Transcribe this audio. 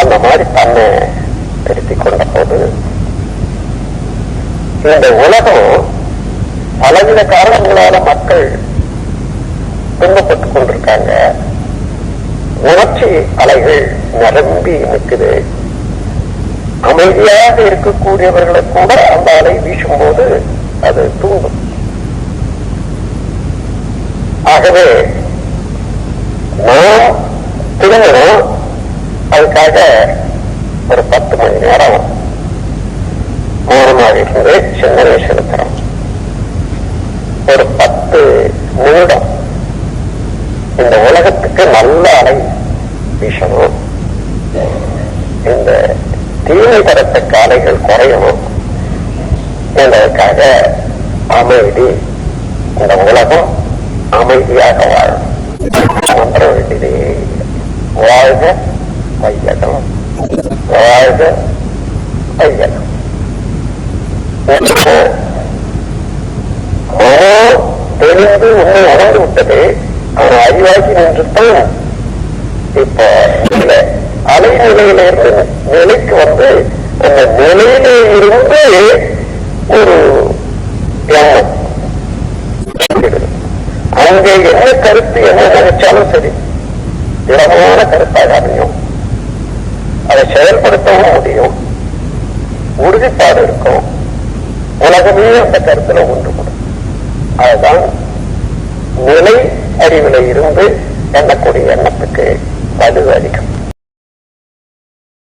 அந்த மாதிரி தன்னை திருத்திக் கொண்ட போது இந்த உலகம் பலவித காரணங்களால மக்கள் துன்பப்பட்டுக் கொண்டிருக்காங்க. உணர்ச்சி அலைகள் நிரம்பி நிற்குது. அமைதியாக இருக்கக்கூடியவர்களை கூட அந்த அலை வீசும்போது அது தூங்கும். ஆகவே நாம் திருமண கிட்டத்தட்ட ஒரு பத்து மணி நேரம் மௌனமாக இருந்து சிந்தனை செலுத்துறோம் ஒரு பத்து நிமிடம் இந்த உலகத்துக்கு நல்ல அலை வீசணும். இந்த தீமை தரத்தக்க அலைகள் குறையணும். என்பதற்காக அமைதி இந்த உலகம் அமைதியாக வாழும். மன்ற வாழ்க. வையகம் வாழ்க வையகம் தெரிந்து உண்மை உணர்ந்து விட்டது அவன் அறிவாக்கி நின்றுத்தான் இப்ப இந்த அலைநிலையில இருந்து நிலைக்கு வந்து அந்த நிலையிலே இருந்து ஒரு எண்ணம் அங்கே என்ன கருத்து என்ன நினைச்சாலும் சரி. திடமான கருத்தாக அமையும் செயல்படுத்தவும் முடியும். உறுதிப்பாடு இருக்கும். உலகமே அந்த கருத்துல ஒன்றுபடும். அதுதான் நிலை அறிவில் இருந்து எண்ணக்கூடிய எண்ணத்துக்கு வலுவதிகம்